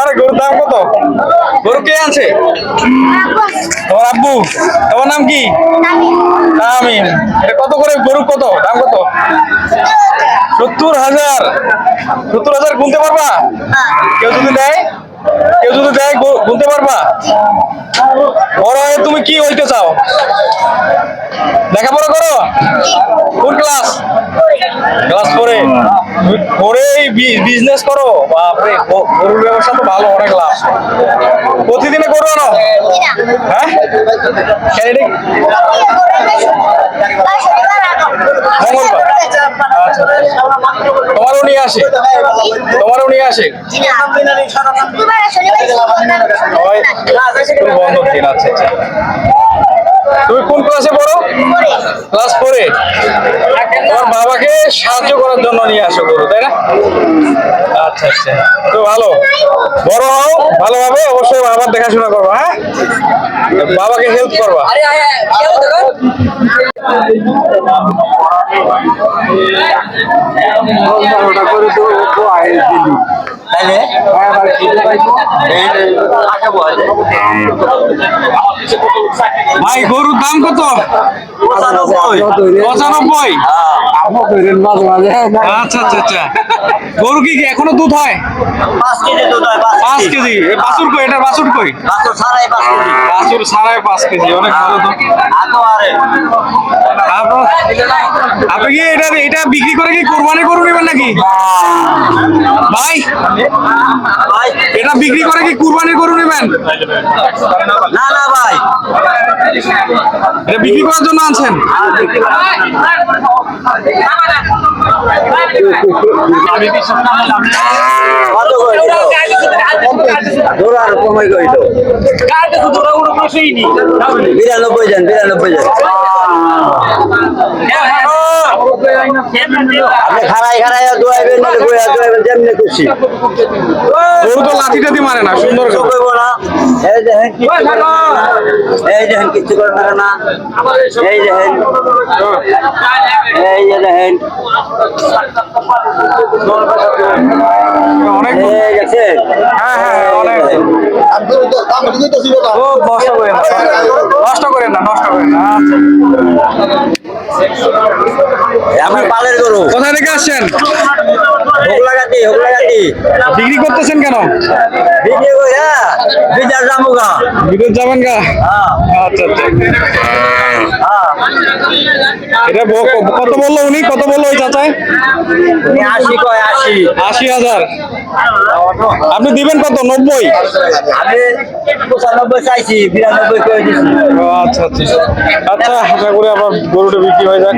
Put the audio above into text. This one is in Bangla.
আরে গরুর দাম কত? গরু কে আছে তোমার আব্বু। তোমার নাম কি? আমিন এটা কত করে? গরু কত? দাম কত? সত্তর হাজার। সত্তর হাজার গুনতে পারবা? কেউ যদি দেয়? কেউ যদি দেয় গুনতে পারবা? বড় হয়ে তুমি কি হইতে চাও? লেখাপড়া করো? কোন ক্লাস? ক্লাস ফোরে। করে বিজনেস করো? বাপরে গরুর ব্যবসা তো ভালো অনেক লাভ। প্রতিদিনে গরু আনো হ্যাঁ? তোমারও নিয়ে আসে? তোমারও নিয়ে আসে? বন্ধ দিন আচ্ছা আচ্ছা তুমি কোন ক্লাস ফোরে তোমার সাহায্য করার জন্য নিয়ে আসো গরু তাই না? আচ্ছা আচ্ছা। তো ভালো। বড় হও ভালোভাবে অবশ্যই বাবার দেখাশোনা করব হ্যাঁ? বাবাকে হেল্প করবা। তাইলে? ভাই গরুর দাম কত? পঁচানব্বই। পঁচানব্বই। আচ্ছা আচ্ছা আচ্ছা। গরু কি কি? এখনও দুধ হয়? পাঁচ কেজি দুধ হয় পাঁচ কেজি। এ কই? এটা বাছুর কই? বাছুর ছাড়াই পাঁচ কেজি। পাঁচ অনেক ভালো তো। আপনি কি এটা এটা বিক্রি করে কি কোরবানি গরু নেবেন নাকি? ভাই ভাই। এটা বিক্রি করে কি কুরবানি গরু নেবেন? না না ভাই। এটা বিক্রি করার জন্য আনছেন? বিরানব্বই জন বিরানব্বই আপনি খারাই খারাই দোয়াইবেন নাহলে বইয়া দোয়াইবেন যেমনি খুশি। গরু তো লাঠি টাঠি মারে না সুন্দর কিছু না এই দেখেন কিচ্ছু করব না। এই দেখেন কিচ্ছু করব না এই দেখেন। এই যে দেখেন। অনেক হ্যাঁ হ্যাঁ হ্যাঁ, না নষ্ট করেন না নষ্ট করেন না আচ্ছা আপনি পালের গরু। থেকে আসছেন? হোকলাগাতি বিক্রি করতেছেন কেন? বিক্রি বিদ্যুৎ যাবেন গা আচ্ছা আচ্ছা। হ্যাঁ। এটা কত বলল উনি? কত বলল ওই চাচায়? আশি কয় আশি। আশি হাজার। আপনি দিবেন কত? নব্বই? আমি পঁচানব্বই চাইছি বিরানব্বই করে দিচ্ছি ও, আচ্ছা আচ্ছা। আচ্ছা আশা করি আবার গরুটা বিক্রি হয়ে যাক।